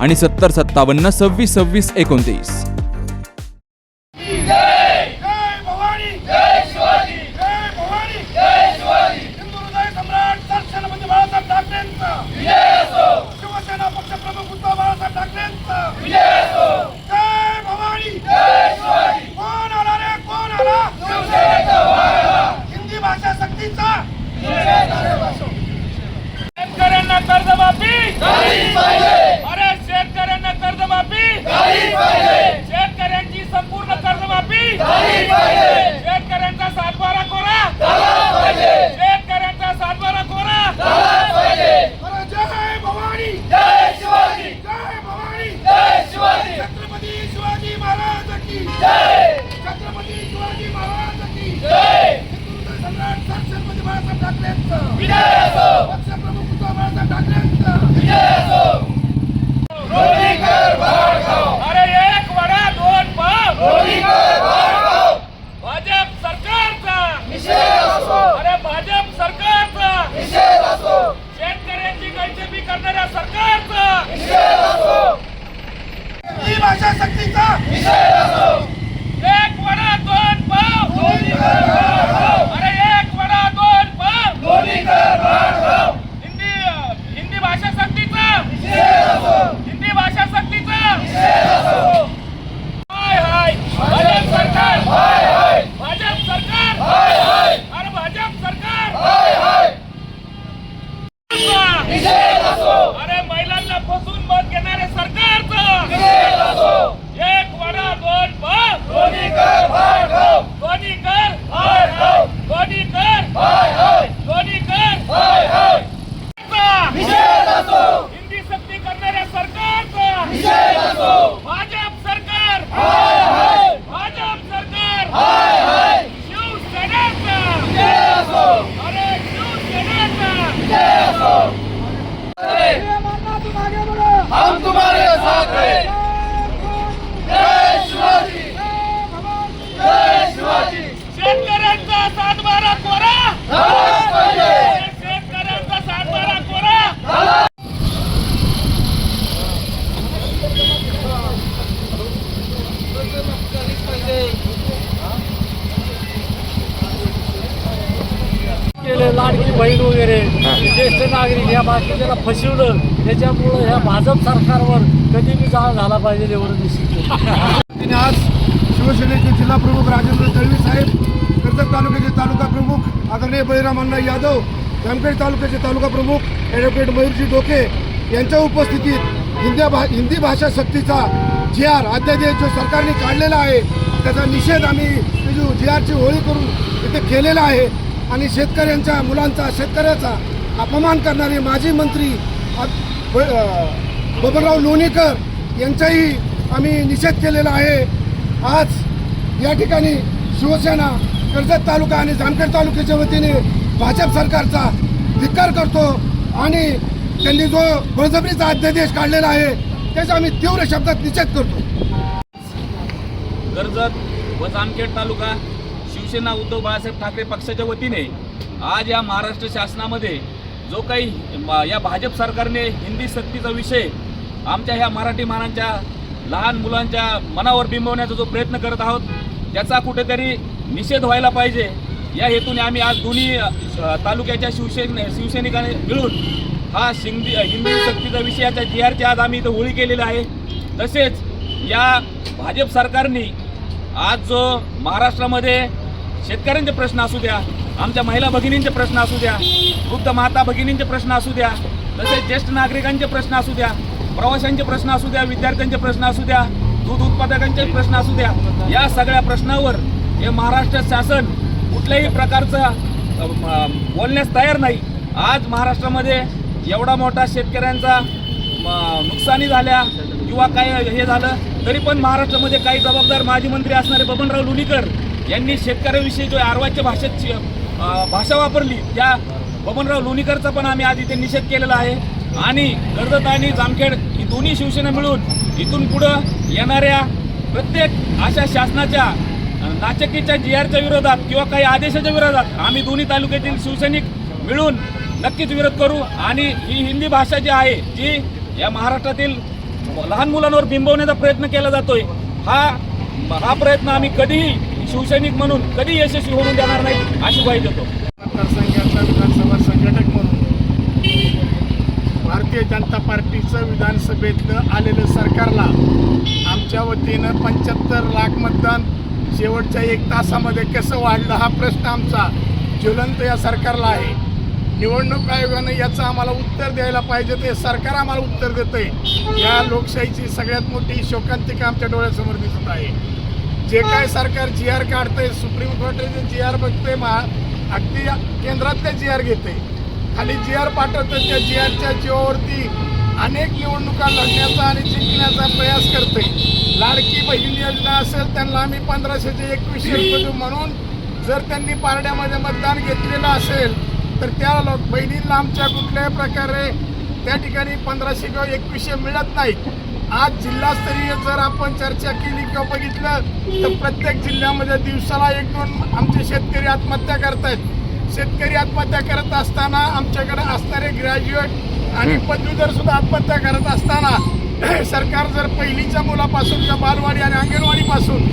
आणि सत्तर सत्तावन्न सव्वीस सव्वीस एकोणतीस. शेतकऱ्यांना कर्जमाफी शेतकऱ्यांची संपूर्ण कर्जमाफी शेतकऱ्यांचा सातबारा कोरा शेतकऱ्यांचा सातबारा कोरा अरे जय भवानी. जय शिवाजी. जय भवानी. जय शिवाजी. छत्रपती शिवाजी महाराज की जय. छत्रपती शिवाजी महाराज की जय. सम्राट छत्रपती बाळासाहेब ठाकरेंचं. ज्येष्ठ नागरिक या बाकीच्याला फसवलं त्याच्यामुळं ह्या भाजप सरकारवर कधी बी जाळ झाला पाहिजे एवढं निश्चित आज शिवसेनेचे जिल्हा प्रमुख राजेंद्र दळवी साहेब कर्जत तालुक्याचे तालुका प्रमुख आदरणीय बळीराम अण्णा यादव जामखेड तालुक्याचे तालुका प्रमुख ॲडव्होकेट मयूरजी डोके यांच्या उपस्थितीत हिंदी भा हिंदी भाषा सक्तीचा जी आर अध्यादेश जो सरकारने काढलेला आहे त्याचा निषेध आम्ही जी आरची होळी करून इथे केलेला आहे. आणि शेतकऱ्यांच्या मुलांचा शेतकऱ्याचा अपमान करणारे माजी मंत्री बबनराव लोणीकर यांचाही आम्ही निषेध केलेला आहे. आज या ठिकाणी शिवसेना कर्जत तालुका आणि जामखेड तालुक्याच्या वतीने भाजप सरकारचा धिक्कार करतो आणि त्यांनी जो बळजबरीचा अध्यादेश काढलेला आहे त्याचा आम्ही तीव्र शब्दात निषेध करतो. कर्जत व जामखेड तालुका शिवसेना उद्धव बाळासाहेब ठाकरे पक्षाच्या वतीने आज या महाराष्ट्र शासनामध्ये जो काही म- या भाजप सरकारने हिंदी सक्तीचा विषय आमच्या ह्या मराठी मानांच्या लहान मुलांच्या मनावर बिंबवण्याचा जो प्रयत्न करत आहोत त्याचा कुठेतरी निषेध व्हायला पाहिजे. या हेतूने आम्ही आज दोन्ही तालुक्याच्या शिवसेने शिवसैनिकाने मिळून हा शिंदी हिंदी सक्तीचा विषयाच्या जी आरची आज आम्ही इथं होळी केलेली आहे. तसेच या भाजप सरकारने आज जो महाराष्ट्रामध्ये शेतकऱ्यांचे प्रश्न असू द्या आमच्या महिला भगिनींचे प्रश्न असू द्या वृद्ध माता भगिनींचे प्रश्न असू द्या तसेच ज्येष्ठ नागरिकांचे प्रश्न असू द्या प्रवाशांचे प्रश्न असू द्या विद्यार्थ्यांचे प्रश्न असू द्या दूध उत्पादकांचे प्रश्न असू द्या या सगळ्या प्रश्नावर हे महाराष्ट्र शासन कुठल्याही प्रकारचं बोलण्यास तयार नाही. आज महाराष्ट्रामध्ये एवढा मोठा शेतकऱ्यांचा म, नुकसानी झाल्या किंवा काय हे झालं तरी पण महाराष्ट्रामध्ये काही जबाबदार माजी मंत्री असणारे बबनराव लुलीकर यांनी शेतकऱ्याविषयी जो आरवाच्या भाषेत भाषा वापरली. त्या बबनराव लोणीकरचा पण आम्ही आज इथे निषेध केलेला आहे. आणि कर्जत आणि जामखेड ही दोन्ही शिवसेना मिळून इथून पुढं येणाऱ्या प्रत्येक अशा शासनाच्या नाचकीच्या जी आरच्या विरोधात किंवा काही आदेशाच्या विरोधात आम्ही दोन्ही तालुक्यातील शिवसैनिक मिळून नक्कीच विरोध करू. आणि ही हिंदी भाषा जी आहे जी या महाराष्ट्रातील लहान मुलांवर बिंबवण्याचा प्रयत्न केला जातोय हा हा प्रयत्न आम्ही कधीही शिवसैनिक म्हणून कधी यशस्वी होऊन देणार नाही अशी ग्वाही देतो. मतदारसंघाचा विधानसभा संघटक म्हणून भारतीय जनता पार्टीचं विधानसभेतलं आलेलं सरकारला आमच्या वतीनं पंच्याहत्तर लाख मतदान शेवटच्या एक तासामध्ये कसं वाढलं हा प्रश्न आमचा ज्वलंत या सरकारला आहे. निवडणूक आयोगानं याचं आम्हाला उत्तर द्यायला पाहिजे ते सरकार आम्हाला उत्तर देतंय. या लोकशाहीची सगळ्यात मोठी शोकांतिका आमच्या डोळ्यासमोर दिसत आहे. जे काय सरकार जी आर काढतंय सुप्रीम कोर्टाचे जी आर बघते अगदी केंद्रातले जी आर घेते खाली जी आर पाठवतं त्या जी आरच्या जीवावरती अनेक निवडणुका लढण्याचा आणि जिंकण्याचा प्रयास करते लाडकी बहीण योजना असेल त्यांना आम्ही पंधराशेचे एकवीसशे रुपये देऊ. म्हणून जर त्यांनी पारड्यामध्ये मतदान घेतलेलं असेल तर त्या लोक बहिणींना आमच्या कुठल्याही प्रकारे त्या ठिकाणी पंधराशे किंवा एकवीसशे मिळत नाहीत. आज जिल्हास्तरीय जर आपण चर्चा केली किंवा बघितलं तर प्रत्येक जिल्ह्यामध्ये दिवसाला एक दोन आमचे शेतकरी आत्महत्या करतायत. शेतकरी आत्महत्या करत असताना आमच्याकडे असणारे ग्रॅज्युएट आणि पदवीधर सुद्धा आत्महत्या करत असताना सरकार जर पहिलीच्या मुलापासून किंवा बालवाडी आणि अंगणवाडीपासून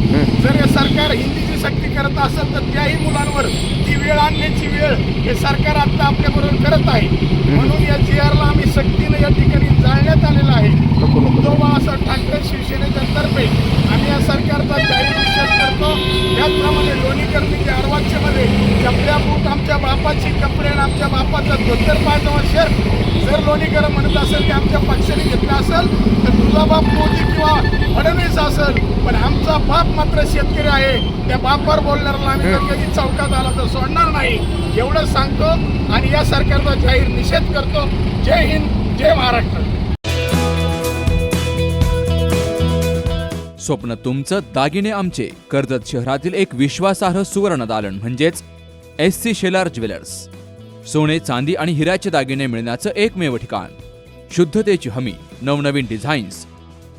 जर हे सरकार हिंदीची सक्ती करत असेल तर त्याही मुलांवर ती वेळ आणण्याची वेळ हे सरकार आता आपल्याबरोबर करत आहे. म्हणून या जी आरला आम्ही सक्तीनं या ठिकाणी जाळण्यात आलेलं आहे उद्धव बाळासाहेब ठाकरे शिवसेनेच्या तर्फे आम्ही या सरकारचा जाहीर निषेध करतो त्याचप्रमाणे लोणीकरणी अर्वाच्यमध्ये आपल्या बूट आमच्या बापाची कपडे आणि आमच्या बापाचा धोतर पायजमा शर्ट जर लोणीकर म्हणत असेल की आमच्या पक्षाने घेतला असेल तर तुझा बाप मोदी किंवा फडणवीस असेल पण आमचा बाप मात्र शेतकरी आहे. त्या बापावर बोलणाऱ्याला आम्ही जर कधी चौकात आला तर सोडणार नाही. एवढं सांगतो आणि या सरकारचा जाहीर निषेध करतो. जय हिंद जय महाराष्ट्र. स्वप्न तुमचं दागिने आमचे. कर्जत शहरातील एक विश्वासार्ह सुवर्ण दालन म्हणजेच एस सी शेलार ज्वेलर्स सोने चांदी आणि हिऱ्याचे दागिने मिळण्याचं एकमेव ठिकाण. शुद्धतेची हमी नवनवीन डिझाईन्स